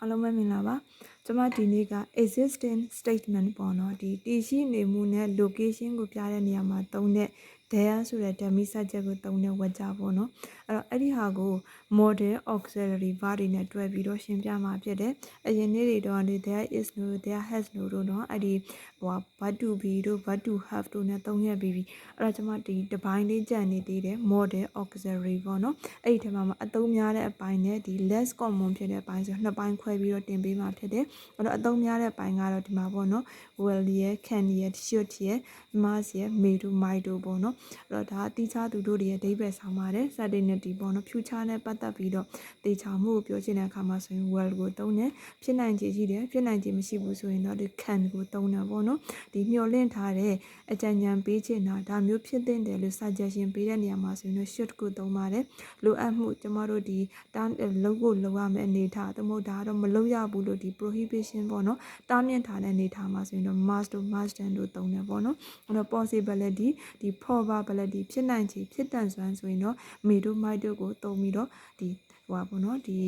အားလုံးပဲမင်္ဂလာပါကျွန်မဒီနေ့က existing statement ပေါ့နော်ဒီတည်ရှိနေမှုနဲ့ location ကိုပြတဲ့နေရာမှာသုံးတဲ့ there ဆိုတဲ့ dummy subject ကိုသုံးတဲ့ဝါကြပေါ့နော်အဲ့တော့အဲ့ဒီဟာကို model auxiliary verb တွေနဲ့တွဲပြီးတော့ရှင်းပြမှာဖြစ်တယ်အရင်နေ့တွေတော့ဒီ there is no there has no တို့နော်အဲ့ဒီဟို what to be တို့ what to have တို့နဲ့သုံးခဲ့ပြီးပြီအဲ့တော့ကျွန်မဒီတစ်ပိုင်းလေးကြံနေသေးတယ် model auxiliary ပေါ့နော်အဲ့ဒီထဲမှာအသုံးများတဲ့အပိုင်းနဲ့ဒီ less common ဖြစ်တဲ့အပိုင်းဆိုနှစ်ပိုင်းခွဲပြီးတော့တင်ပေးမှာဖြစ်တယ်အဲ့တော့အသုံးများတဲ့အပိုင်းကတော့ဒီမှာပေါ့နော် will ရဲ့ can ရဲ့ should ရဲ့ must ရဲ့ may တို့ might တို့ပေါ့နော်အဲ့တော့ဒါအတိအကျသူတို့တွေရဲ့အဓိပ္ပာယ်ဆောင်ပါတယ် certainty ပေါ့နော် future နဲ့ပတ်သက်ပြီးတော့တေချာမှုကိုပြောချင်တဲ့အခါမှာဆိုရင် will ကိုသုံးတယ်ဖြစ်နိုင်ခြေရှိတယ်ဖြစ်နိုင်ခြေမရှိဘူးဆိုရင်တော့ဒီ can ကိုသုံးတယ်ပေါ့နော်ဒီမျှော်လင့်ထားတဲ့အကြံဉာဏ်ပေးချင်တာဒါမျိုးဖြစ်သင့်တယ်လို့ suggestion ပေးတဲ့နေရာမှာဆိုရင်တော့ should ကိုသုံးပါတယ်လိုအပ်မှုကျမတို့ဒီတားလုံးကိုလုံးရမယ့်အနေထားသမဟုတ်ဒါတော့မလုံးရဘူးလို့ဒီ prohibition ပေါ့နော်တားမြစ်ထားတဲ့အနေထားမှာဆိုရင်တော့ must တို့ must and တို့သုံးတယ်ပေါ့နော်အဲ့တော့ possibility ဒီ probability ဖြစ်နိုင်ခြေဖြစ်တန်စွမ်းဆိုရင်တော့ may တို့ might တို့ကိုသုံးပြီးတော့ဒီဟိုပါပေါ့နော်ဒီ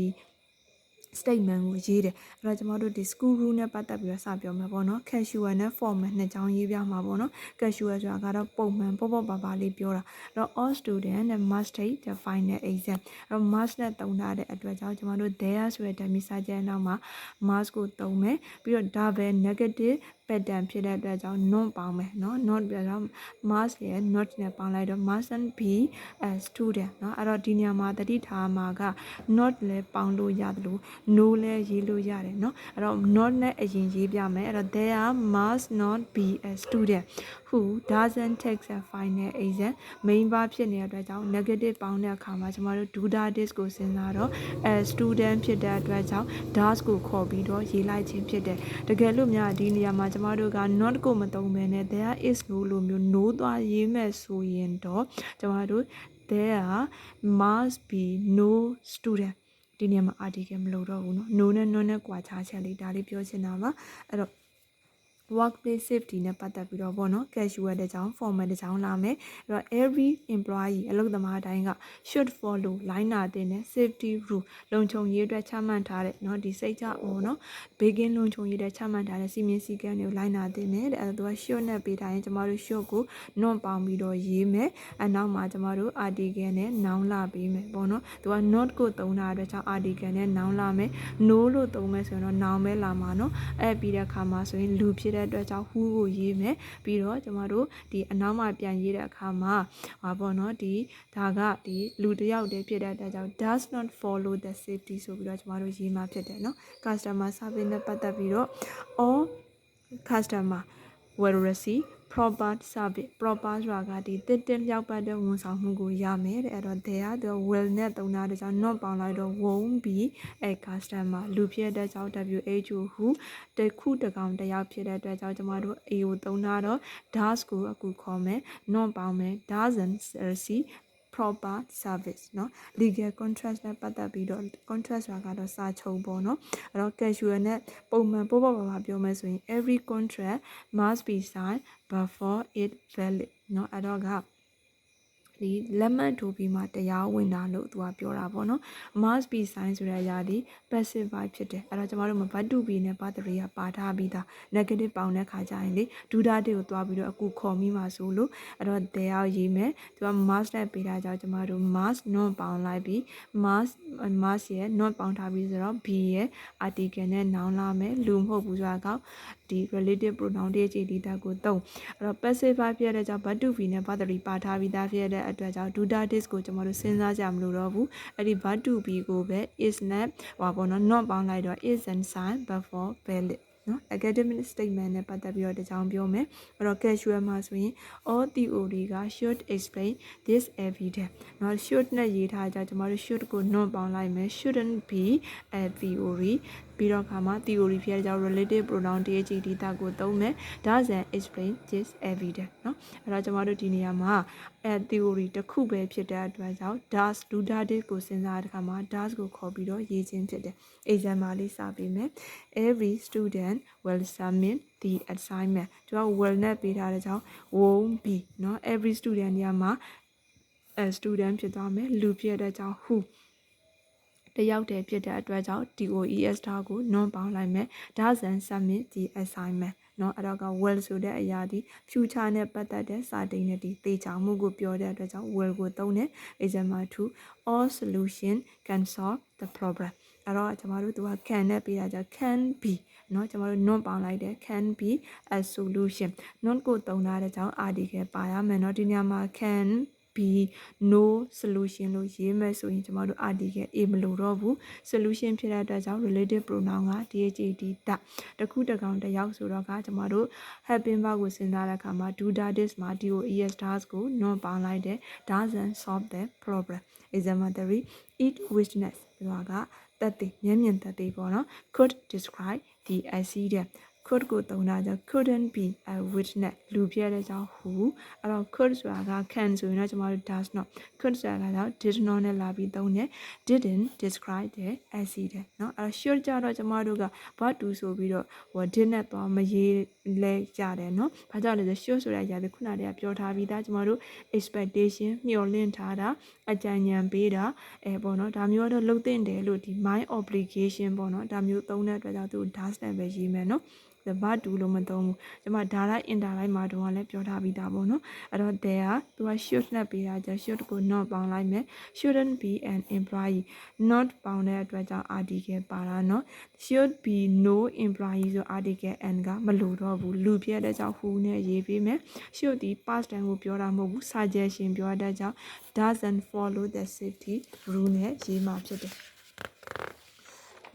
statement ကိုရေးတယ်အဲ့တော့ကျွန်တော်တို့ဒီ school rule နဲ့ပတ်သက်ပြီးတော့စပြောမှာပေါ့နော် casual နဲ့ formal နှစ်ကြောင်းရေးပြမှာပေါ့နော် casual ဆိုတာကတော့ပုံမှန်ပေါ့ပေါ့ပါပါလေးပြောတာအဲ့တော့ all student နဲ့ must take the final exam အဲ့တော့ must နဲ့တုံထားတဲ့အတွက်ကြောင့်ကျွန်တော်တို့ there ဆိုတဲ့ dummy subject နောက်မှာ must ကိုတုံမယ်ပြီးတော့ double negative pattern ဖြစ်တဲ့အတွက်ကြောင့် non ပေါင်းမယ်เนาะ not ပြတော့ must ရယ် not နဲ့ပေါင်းလိုက်တော့ mustn't be a student เนาะအဲ့တော့ဒီနေရာမှာတတိထားမှာက not လည်းပေါင်းလို့ရတယ်လို့ no လည်းရေးလို့ရတယ်เนาะအဲ့တော့ not နဲ့အရင်ရေးပြမယ်အဲ့တော့ there must not be a student who doesn't take the final exam main verb ဖြစ်နေတဲ့အတွက်ကြောင့် negative ပေါင်းတဲ့အခါမှာကျမတို့ do that this ကိုစဉ်းစားတော့ a student ဖြစ်တဲ့အတွက်ကြောင့် does ကိုခေါ်ပြီးတော့ရေးလိုက်ခြင်းဖြစ်တယ်တကယ်လို့များဒီနေရာမှာကျ မတို့က not ကိုမသုံးဘဲနဲ့ there is no လိုမျိုး no သွားရေးမဲ့ဆိုရင်တော့ကျမတို့ there must be no student ဒီနေရာမှာ article မလို့တော့ဘူးเนาะ no နဲ့ not နဲ့ကွာခြားချက်လေးဒါလေးပြောချင်တာပါအဲ့တော့ workplace safety နဲ့ပတ်သက်ပြီးတော့ပေါ့နော် casual တဲ့ကြောင်း formal တဲ့ကြောင်းလာမယ်အဲ့တော့ every employee အလုပ်သမားတိုင်းက should follow လိုင်းနာတင်တဲ့ safety rule လုံခြုံရေးအတွက်ချမှတ်ထားတဲ့เนาะဒီစိတ်ချအောင်เนาะဘေးကင်းလုံခြုံရေးအတွက်ချမှတ်ထားတဲ့စီမင်းစည်းကမ်းတွေကိုလိုင်းနာတင်တယ်တဲ့အဲ့ဒါသူက should နဲ့ပေးထားရင်ကျမတို့ should ကို not ပေါင်းပြီးတော့ရေးမယ်အနောက်မှာကျမတို့ article နဲ့ noun လာပေးမယ်ပေါ့နော်သူက not ကိုသုံးတာအတွက်ကြောင့် article နဲ့ noun လာမယ် no လို့သုံးမယ်ဆိုရင်တော့ noun ပဲလာမှာเนาะအဲ့ပြီးတဲ့အခါမှာဆိုရင်လူဖြစ်တဲ့ ဲ့တဲ့အတွက်ကြောင့်ဟူးကိုရေးမယ်ပြီးတော့ကျမတို့ဒီအနောက်မှာပြန်ရေးတဲ့အခါမှာဟာပေါ့နော်ဒီဒါကဒီလူတယောက်တည်းဖြစ်တဲ့အတွက်ကြောင့် does not follow the safety ဆိုပြီးတော့ကျမတို့ရေးမှာဖြစ်တယ်နော် customer service နဲ့ပတ်သက်ပြီးတော့ all customer will receive proper service proper ဆိုတာကဒီတစ်တစ်လျောက်ပတ်တဲ့ဝန်ဆောင်မှုကိုရမယ်တဲ့အဲ့တော့ there တော့ will နဲ့သုံးတာတကြောင် not ပေါင်းလိုက်တော့ won't be a customer လူဖြစ်တဲ့ကြောင့် WHO ဟုတခုတကောင်တယောက်ဖြစ်တဲ့အတွက်ကြောင့်ကျမတို့ A ကိုသုံးတာတော့ does ကိုအခုခေါ်မယ် not ပေါင်းမယ် doesn't receive proper service เนาะ legal contract နဲ့ပတ်သက်ပြီးတော့ contract ဆိုတာကတော့စာချုပ်ပေါ့เนาะအဲ့တော့ casual နဲ့ပုံမှန်ပို့ပေါ်ပါပါပြောမယ်ဆိုရင် every contract must be signed before it valid เนาะအဲ့တော့ကဒီ လက်မှတ်ထိုးပြီးမှတရားဝင်တာလို့သူကပြောတာပေါ့နော် must be signed ဆိုတဲ့အရာဒီ passive verb ဖြစ်တယ်အဲ့တော့ကျမတို့မှာ verb to be နဲ့ verb 3ကပါထားပြီးသား negative ပေါင်းတဲ့ခါကျရင်လေ do that တွေကိုသွားပြီးတော့အခုခေါ်မိမှာဆိုလို့အဲ့တော့ there ကိုရေးမယ်သူက must နဲ့ပေးတာကြောင့်ကျမတို့ must not ပေါင်းလိုက်ပြီး must must ရဲ့ not ပေါင်းထားပြီးဆိုတော့ be ရဲ့ article နဲ့ noun လာမယ်လူမဟုတ်ဘူးဆိုတာက ဒီ relative pronoun တည်းကြည်ဒီတာကိုသုံးအဲ့တော့ passive verb ဖြစ်တဲ့ကြောင့် verb to be နဲ့ verb 3ပါထားပြီးသားဖြစ်တဲ့အတွက်ကြောင့် do that this ကိုကျွန်တော်တို့စဉ်းစားကြမလို့တော့ဘူးအဲ့ဒီ verb to be ကိုပဲ is နဲ့ဟောပေါ့နော် not ပေါင်းလိုက်တော့ is and sign before valid နော် academic statement နဲ့ပတ်သက်ပြီးတော့တကြောင်ပြောမယ်အဲ့တော့ casual မှာဆိုရင် all theory က should explain this evidence နော် should နဲ့ရေးထားကြကျွန်တော်တို့ should ကို not ပေါင်းလိုက်မယ် shouldn't be a theory ပြီးတော့ခါမှာ theory ဖြစ်တဲ့ကြောင့် relative pronoun DH ဒီတာကိုသုံးမယ် doesn't explain this evidence เนาะအဲ့တော့ကျွန်တော်တို့ဒီနေရာမှာအဲ theory တစ်ခုပဲဖြစ်တဲ့အတွက်ကြောင့် does do that ကိုစဉ်းစားတဲ့အခါမှာ does ကိုခေါ်ပြီးတော့ရေးခြင်းဖြစ်တယ် example လေးစပေးမယ် every student will submit the assignment သူက will နဲ့ပေးထားတဲ့ကြောင့် won't be เนาะ every student ညမှာ a student ဖြစ်သွားမယ်လူဖြစ်တဲ့ကြောင့် who တယောက်တည်းဖြစ်တဲ့အတွက်ကြောင့် DOES ထားကို non ပေါင်းလိုက်မယ် doesn't submit the assignment เนาะအဲ့တော့က well ဆိုတဲ့အရာဒီ future နဲ့ပတ်သက်တဲ့ certainty သေချာမှုကိုပြောတဲ့အတွက်ကြောင့် well ကိုသုံးတယ် example 2 all solution can solve the problem အဲ့တော့ကျမတို့သူက can နဲ့ပေးတာကြောင့် can be เนาะကျမတို့ non ပေါင်းလိုက်တယ် can be a solution non ကိုသုံးထားတဲ့ကြောင့် article ပါရမယ်เนาะဒီနေရာမှာ can be no solution လို့ရေးမယ်ဆိုရင်ကျမတို့ article a မလို့တော့ဘူး solution ဖြစ်တဲ့အတွက်ကြောင့် relative pronoun က DHAT တတခုတကောင်တစ်ယောက်ဆိုတော့ကကျမတို့ happen verb ကိုစဉ်းစားတဲ့အခါမှာ do that is မှာ DOES does ကို non ပေါင်းလိုက်တယ် doesn't solve the problem example 3 eat witness ဆိုတာကတက်တဲ့မျက်မြင်တက်တဲ့ပေါ့နော် could describe the accident could ကိုတုံးတာကြောင့် couldn't be a witness လူပြတဲ့ကြောင့် who အဲ့တော့ could ဆိုတာက can ဆိုရင်တော့ကျမတို့ does not could ဆိုတာက did not နဲ့လာပြီးသုံးတယ် didn't describe the accident เนาะအဲ့တော့ should ကြတော့ကျမတို့က what to ဆိုပြီးတော့ဟို did နဲ့သွားမရေးလဲကြတယ်เนาะဘာကြောင့်လဲဆို should ဆိုတဲ့အရာတွေခုနတည်းကပြောထားပြီးသားကျမတို့ expectation မျှော်လင့်ထားတာအကြံဉာဏ်ပေးတာအဲပေါ့เนาะဒါမျိုးတော့လုပ်သင့်တယ်လို့ဒီ my obligation ပေါ့เนาะဒါမျိုးသုံးတဲ့အတွက်ကြောင့်သူ does နဲ့ပဲရေးမယ်เนาะ ဘာတူလို့မသုံးဘူးကျွန်မဒါလိုက် inter လိုက်မှာတော့လည်းပြောထားပြီးသားပေါ့နော်အဲ့တော့ there သူက should နဲ့ပေးတာကြ should ကို not ပေါင်းလိုက်မယ် shouldn't be an employee not ပေါင်းတဲ့အတွက်ကြောင့် article ပါတာနော် should be no employee ဆို article n ကမလို့တော့ဘူးလူပြတဲ့ကြောင့် who နဲ့ရေးပေးမယ် should ဒီ past tense ကိုပြောတာမဟုတ်ဘူး suggestion ပြောတဲ့ကြောင့် doesn't follow the safety rule နဲ့ရေးမှာဖြစ်တယ်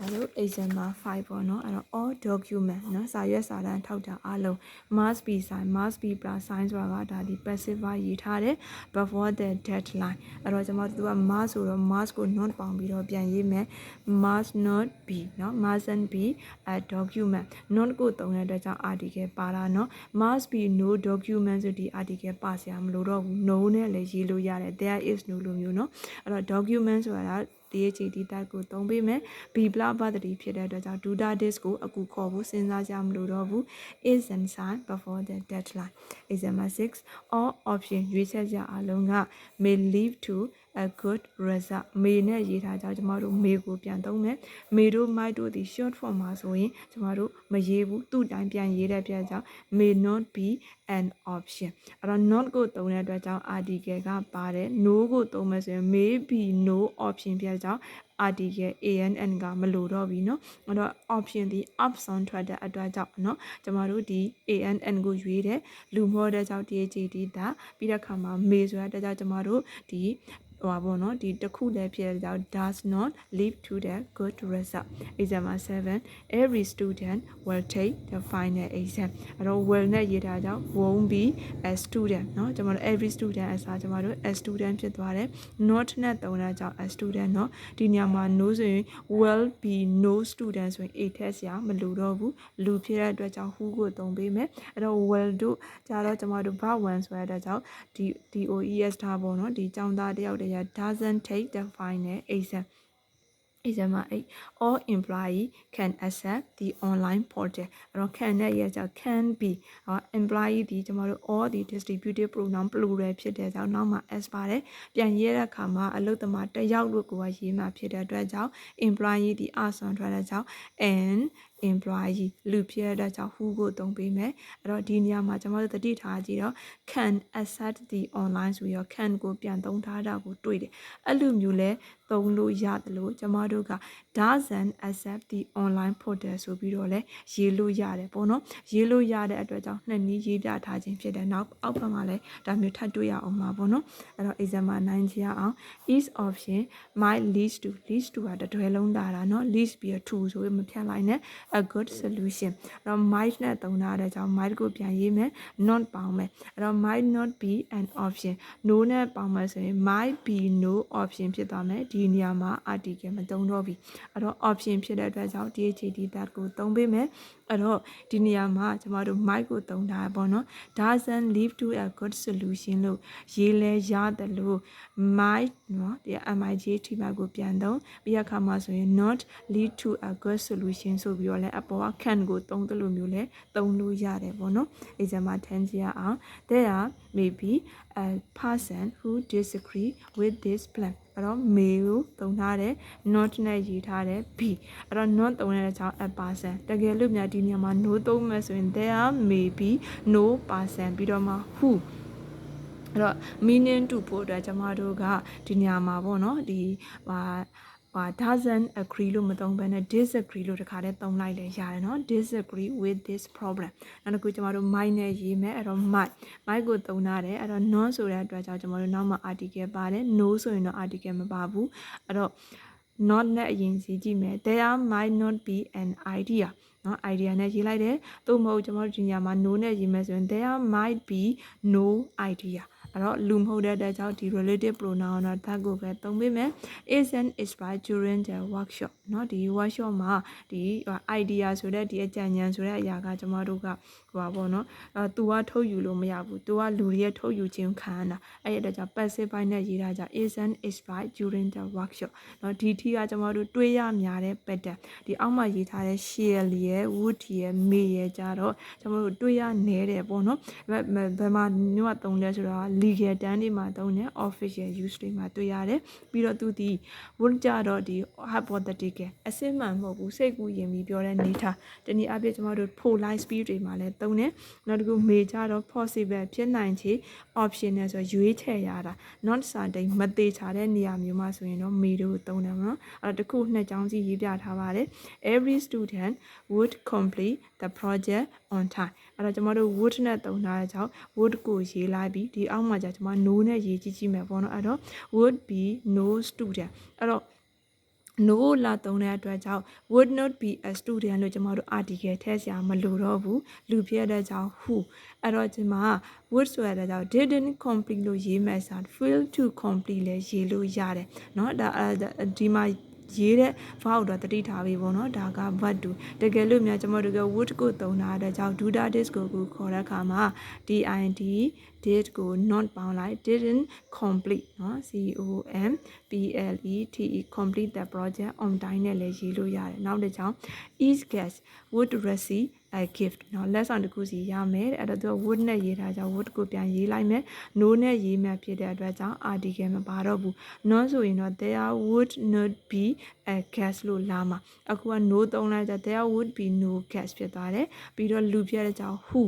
အဲ့လို example 5ပေါ့နော်အဲ့တော့ all document နော်စာရွက်စာတမ်းထောက်တာအားလုံး must be signed must be plus sign ဆိုတာကဒါဒီ passive ကရေးထားတယ် before the deadline အဲ့တော့ကျွန်မတို့က must ဆိုတော့ must ကို not ပေါင်းပြီးတော့ပြန်ရေးမယ် must not be နော် mustn't be a document not ကိုသုံးတဲ့အတွက်ကြောင့် article ပါတာနော် must be no document ဆိုဒီ article ပါစရာမလိုတော့ဘူး no နဲ့လည်းရေးလို့ရတယ် there is no လိုမျိုးနော်အဲ့တော့ document ဆိုတာ DHT တက်ကိုသုံးပေးမယ် B block ဘာတတိဖြစ်တဲ့အတွက်ကြောင့် Duda disk ကိုအခုခေါ်ဖို့စဉ်းစားကြမလို့တော့ဘူး is and sign before the deadline example 6 all option ရွေးချက်ကြအလုံးက may lead to a good result မေနဲ့ရေးထားကြကျွန်တော်တို့မေကိုပြန်သုံးမယ်မေတို့ might တို့ဒီ short form မှာဆိုရင်ကျွန်တော်တို့မရေးဘူးသူ့တိုင်းပြန်ရေးတဲ့ပြကြောင့် may not be an option အဲ့တော့ not ကိုသုံးတဲ့အတွက်ကြောင့် article ကပါတယ် no ကိုသုံးမယ်ဆိုရင် may be no option ပြကြောင့် article ann ကမလို့တော့ဘူးเนาะအဲ့တော့ option ဒီ option ထွက်တဲ့အတွက်ကြောင့်เนาะကျမတို့ဒီ ann ကိုရွေးတယ်လူမောတဲ့ကြောင့် dhd ဒါပြီးတဲ့ခါမှာ may ဆိုတဲ့အတွက်ကြောင့်ကျမတို့ဒီ ဟိုပါဘောเนาะဒီတစ်ခုလည်းဖြစ်တဲ့ကြောင့် does not lead to the good result example 7 every student will take the final exam အဲ့တော့ will နဲ့ရေးထားကြောင့် won't be a student เนาะကျွန်တော်တို့ every student အစားကျွန်တော်တို့ a student ဖြစ်သွားတယ် not နဲ့တုံးတာကြောင့် a student เนาะဒီနေရာမှာ no ဆိုရင် will be no student ဆိုရင် a ထက်စရာမလိုတော့ဘူးလူဖြစ်တဲ့အတွက်ကြောင့် who ကိုတုံးပေးမယ်အဲ့တော့ will တို့ကြတော့ကျွန်တော်တို့ verb 1ဆိုတဲ့အတွက်ကြောင့်ဒီ DOES ထားပေါ့เนาะဒီចောင်းသားတယောက်တည်း doesn't take the final exam example 8 all employee can access the online portal အဲ့တော့ can နဲ့ရဲ့ကြောင့် can be ဟော employee ဒီကျွန်တော်တို့ all ဒီ distributive pronoun plural ဖြစ်တဲ့ကြောင့်နောက်မှာ s ပါတယ်ပြန်ရေးတဲ့အခါမှာအလုပ်သမားတစ်ယောက်လို့ကိုယ်ကရေးမှာဖြစ်တဲ့အတွက်ကြောင့် employee ဒီ a ဆွန်ထွက်တဲ့ကြောင့် and employee လူဖြစ်တဲ့ကြောင့် who ကိုသုံးပေးမယ်အဲ့တော့ဒီနေရာမှာကျွန်တော်တို့သတိထားကြည့်တော့ can access the online ဆိုရော can ကိုပြန်သုံးထားတာကိုတွေ့တယ်အဲ့လိုမျိုးလဲသုံးလို့ရတယ်လို့ကျွန်တော်တို့က doesn't accept the online portal ဆိုပြီးတော့လဲရေးလို့ရတယ်ပေါ့နော်ရေးလို့ရတဲ့အတွက်ကြောင့်နှစ်နည်းရေးပြထားခြင်းဖြစ်တယ်နောက်အောက်ဘက်မှာလဲဒါမျိုးထပ်တွေ့ရအောင်ပါပေါ့နော်အဲ့တော့ example 9ကြည့်ရအောင် each option might lead to lead to ကတတွဲလုံးတာတာเนาะ lead ပြီးတော့ to ဆိုပြီးမဖြတ်လိုက်နဲ့ a good solution အဲ့တော့ might နဲ့သုံးထားတဲ့ကြောင့် might ကိုပြန်ရေးမယ် not ပေါင်းမယ်အဲ့တော့ might not be an option no နဲ့ပေါင်းမယ်ဆိုရင် might be no option ဖြစ်သွားမယ်ဒီနေရာမှာ article မသုံးတော့ဘူးအဲ့တော့ option ဖြစ်တဲ့အတွက်ကြောင့် DHT that ကိုသုံးပေးမယ်အဲ့တော့ဒီနေရာမှာကျမတို့ mic ကိုသုံးတာပေါ့နော် doesn't lead to a good solution လို့ရေးလဲရတယ်လို့ might နော်ဒီ MIGT ဘက်ကိုပြန်သုံးပြီးရခါမှာဆိုရင် not lead to a good solution ဆိုပြီးတော့လဲအပေါ်က can ကိုသုံးတယ်လို့မျိုးလဲသုံးလို့ရတယ်ပေါ့နော် example 10ကြည့်ရအောင် there may be a a person who disagree with this plan အဲ့တော့ may ကိုသုံးထားတယ် not နဲ့ရေးထားတယ် b အဲ့တော့ not သုံးတဲ့အကြောင်း a person တကယ်လို့များဒီနေရာမှာ no သုံးမယ်ဆိုရင် there may be no person ပြီးတော့မှ who အဲ့တော့ meaning to ဖို့အတွက်ကျမတို့ကဒီနေရာမှာပေါ့နော်ဒီဟာဟာ doesn't agree လို့မသုံးဘဲနဲ့ disagree လို့တခါတည်းသုံးလိုက်လဲရတယ်နော် disagree with this problem နောက်တစ်ခုကျမတို့ might နဲ့ရေးမယ်အဲ့တော့ might might ကိုသုံးထားတယ်အဲ့တော့ non ဆိုတဲ့အတွက်ကြောင့်ကျမတို့နောက်မှာ article ပါတယ် no ဆိုရင်တော့ article မပါဘူးအဲ့တော့ not နဲ့အရင်စီးကြည့်မယ် there might not be an idea နော် idea နဲ့ရေးလိုက်တယ်သို့မဟုတ်ကျွန်တော်တို့ဒီညမှာ no နဲ့ရေးမယ်ဆိုရင် there might be no idea အဲ့တော့လူမဟုတ်တဲ့အတွက်ကြောင့်ဒီ relative pronoun တော့ that ကိုပဲသုံးပေးမယ် isn't expressed during the workshop เนาะဒီ workshop မှာဒီ idea ဆိုတဲ့ဒီအကြံဉာဏ်ဆိုတဲ့အရာကကျွန်တော်တို့ကဟိုပါပေါ့နော်အဲ तू ကထုတ်ယူလို့မရဘူး तू ကလူတွေရဲ့ထုတ်ယူခြင်းခံရတာအဲ့ဒီအတွက်ကြောင့် passive ဘိုင်းနဲ့ရေးတာကြောင့် isn't expressed during the workshop เนาะဒီထီကကျွန်တော်တို့တွေးရများတဲ့ pattern ဒီအောက်မှာရေးထားတဲ့ share ရဲ့ would ရဲ့ may ရဲ့ကြတော့ကျွန်တော်တို့တွေးရနေတယ်ပေါ့နော်ဘယ်ဘယ်မှာညောသုံးလဲဆိုတော့ legal တန်းတွေမှာသုံးတယ် official use တွေမှာတွေ့ရတယ်ပြီးတော့သူဒီ would ကြတော့ဒီ hypothetical အစစ်မှန်မဟုတ်ဘူးစိတ်ကူးရင်ပြီးပြောတဲ့နေထားတနည်းအားဖြင့်ကျွန်တော်တို့ polite speed တွေမှာလည်းသုံးတယ်နောက်တစ်ခု may ကြတော့ possible ဖြစ်နိုင်ချေ optional ဆိုရွေးချယ်ရတာ not certain မသေးချာတဲ့နေရာမျိုးမှာဆိုရင်တော့ may တို့သုံးတယ်နော်အဲ့တော့တစ်ခုနှစ်ကြောင်းစီရေးပြထားပါတယ် every student would complete the project on time အဲ့တော့ကျွန်တော်တို့ would နဲ့သုံးထားတဲ့ကြောင့် would ကိုရေးလိုက်ပြီးဒီအောက်မှာじゃကျွန်မ no နဲ့ရေးကြည့်ကြည့်မယ်ပေါ့နော်အဲ့တော့ would be no student အဲ့တော့ no လာသုံးတဲ့အတွက်ကြောင့် would not be a student လို့ကျွန်တော်တို့ article ထည့်စရာမလိုတော့ဘူးလူဖြစ်တဲ့ကြောင့် who အဲ့တော့ဒီမှာ would ဆိုရတဲ့ကြောင့် didn't complete လို့ရေးမယ်ဆို fail to complete လည်းရေးလို့ရတယ်เนาะဒါဒီမှာ ရေးတဲ့ verb တော့တတိထားပြီပေါ့နော်ဒါက verb to တကယ်လို့များကျွန်တော်တို့က would ကိုသုံးတာတဲ့ကြောင့် do that is ကိုကိုခေါ်တဲ့အခါမှာ did did ကို not ပေါင်းလိုက် didn't complete เนาะ c o m p l e t e complete the project on time နဲ့လည်းရေးလို့ရတယ်နောက်တစ်ကြောင်း each guest would receive a gift เนาะ lesson တစ်ခုစီရမယ်တဲ့အဲ့တော့သူက would နဲ့ရေးထားကြောင့် would ကိုပြန်ရေးလိုက်မယ် no နဲ့ရေးမှဖြစ်တဲ့အတွက်ကြောင့် article မပါတော့ဘူး non ဆိုရင်တော့ there would not be a guest လို့လာမှာအခုက no သုံးလိုက်ကြ there would be no guest ဖြစ်သွားတယ်ပြီးတော့လူဖြစ်တဲ့ကြောင့် who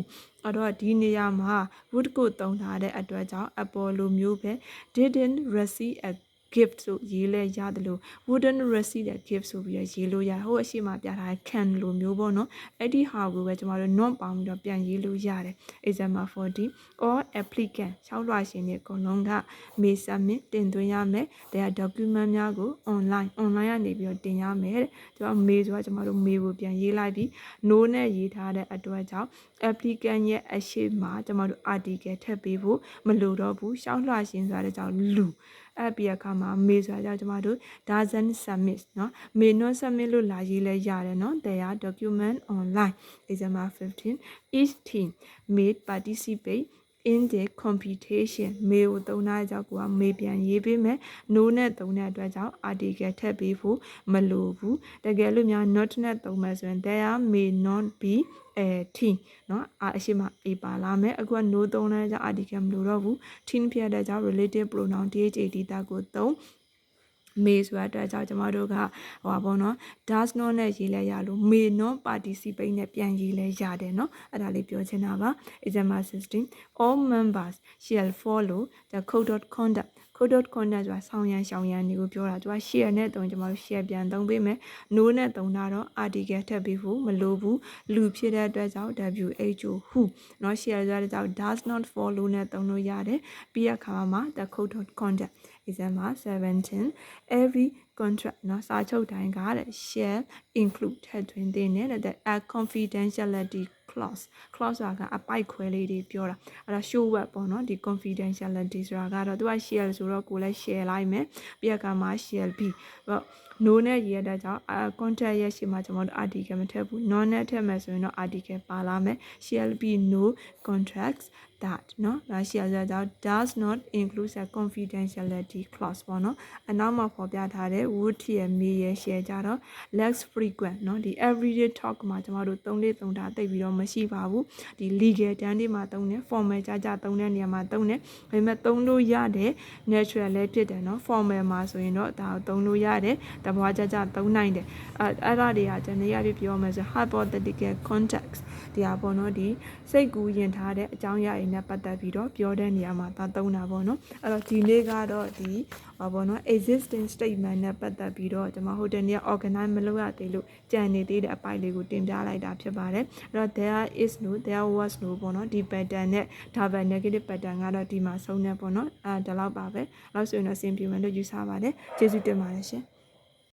အဲ့တော့ဒီနေရာမှာ would ကိုသုံးထားတဲ့အတွက်ကြောင့် apple လိုမျိုးပဲ didn't receive a gift ဆိုရေးလဲရတယ်လို့ wouldn't receive a gift ဆိုပြီးတော့ရေးလို့ရဟိုအရှိမပြထားတဲ့ can လိုမျိုးပေါ့နော်အဲ့ဒီဟာကိုပဲကျမတို့ not ပေါင်းပြီးတော့ပြန်ရေးလို့ရတယ် example 40 or applicant ရှောက်လွှာရှင်တွေအကုန်လုံးက may submit တင်သွင်းရမယ်တရား document များကို online online ကနေပြီးတော့တင်ရမယ်တဲ့ကျမ may ဆိုတာကျမတို့ may ကိုပြန်ရေးလိုက်ပြီး no နဲ့ရေးထားတဲ့အတွက်ကြောင့် applicant ရဲ့အရှိမကျမတို့ article ထည့်ပေးဖို့မလိုတော့ဘူးရှောက်လွှာရှင်ဆိုတဲ့ကြောင့်လူ အဲ့ပြီးအခါမှာမေဆိုတာကြောင့်ကျမတို့ doesn't submit เนาะ may not submit လို့လာရေးလဲရတယ်เนาะ there document online example 15 each team may participate in the computation မေကိုသုံးတဲ့ကြောင့်ကိုကမေပြန်ရေးပေးမယ် no နဲ့သုံးတဲ့အတွက်ကြောင့် article ထည့်ပေးဖို့မလိုဘူးတကယ်လို့များ not နဲ့သုံးမယ်ဆိုရင် there may not be a team เนาะအအရှိမ a ပါလာမယ်အခုက no သုံးတဲ့ကြောင့် article မလိုတော့ဘူး team ဖြစ်တဲ့ကြောင့် relative pronoun THAT တာကိုသုံး မေဆိုတဲ့အတွက်ကြောင့်ကျမတို့ကဟိုပါဘောနော် does not နဲ့ရေးလဲရလို့ may not participate နဲ့ပြန်ရေးလဲရတယ်เนาะအဲ့ဒါလေးပြောချင်တာပါ example 16 all members shall follow the code of conduct code of conduct ဆိုတာဆောင်းရန်ရှောင်းရန်တွေကိုပြောတာသူက share နဲ့တုံးကျမတို့ share ပြန်သုံးပေးမယ် no နဲ့တုံးတာတော့ article ထပ်ပေးဖို့မလိုဘူးလူဖြစ်တဲ့အတွက်ကြောင့် WHO who เนาะ share ဆိုတဲ့ကြောင့် does not follow နဲ့တုံးလို့ရတယ်ပြီးရခါမှာ the code of conduct example 17 every contract เนาะစာချုပ်တိုင်းကတဲ့ shall include ထည့်သွင်းတဲ့နဲ့တဲ့ a confidentiality clause clause ဆိုတာကအပိုက်ခွဲလေးတွေပြောတာအဲ့ဒါ show web ပေါ့နော်ဒီ confidentiality ဆိုတာကတော့သူက share ဆိုတော့ကိုလည်း share လိုက်မယ်ပြီးရကမှာ share b ပေါ့ no နဲ့ရေးရတဲ့ကြောင့် contact ရဲ့ရှေ့မှာကျွန်တော်တို့ article မထည့်ဘူး non နဲ့ထည့်မယ်ဆိုရင်တော့ article ပါလာမယ် shall be no contracts that เนาะဒါ share ဆိုတော့ does not include a confidentiality clause ပေါ့နော်အနောက်မှာဖော်ပြထားတဲ့ would ရဲ့ may ရဲ့ share ကြတော့ less frequent เนาะဒီ everyday talk မှာကျွန်တော်တို့သုံးလေးသုံးတာတိတ်ပြီးတော့မ မရှိပါဘူးဒီ legal တန်းတွေမှာသုံးတယ် formal ကြကြသုံးတဲ့နေရာမှာသုံးတယ်ဒါပေမဲ့သုံးလို့ရတယ် natural လည်းဖြစ်တယ်เนาะ formal မှာဆိုရင်တော့ဒါကိုသုံးလို့ရတယ် တဘာကြကြသုံးနိုင်တယ်အဲအဲ့ဒါတွေကကျွန်တော်ရပြပြောမယ်ဆို hypothetical context ဒီဟာပေါ့နော်ဒီစိတ်ကူးယင်ထားတဲ့အကြောင်းအရာတွေနဲ့ပတ်သက်ပြီးတော့ပြောတဲ့နေရာမှာဒါသုံးတာပေါ့နော်အဲ့တော့ဒီနေ့ကတော့ဒီဟောပေါ့နော် existing statement နဲ့ပတ်သက်ပြီးတော့ကျွန်မဟိုတနေ့ organize မလုပ်ရသေးလို့ကြံနေသေးတဲ့အပိုင်းလေးကိုတင်ပြလိုက်တာဖြစ်ပါတယ်အဲ့တော့ there is no there was no ပေါ့နော်ဒီ pattern နဲ့ဒါပဲ negative pattern ကတော့ဒီမှာဆုံးနေပေါ့နော်အဲဒါတော့ပါပဲအဲ့တော့ဆိုရင်တော့ simple လို့ယူဆပါတယ်ကျေးဇူးတင်ပါတယ်ရှင်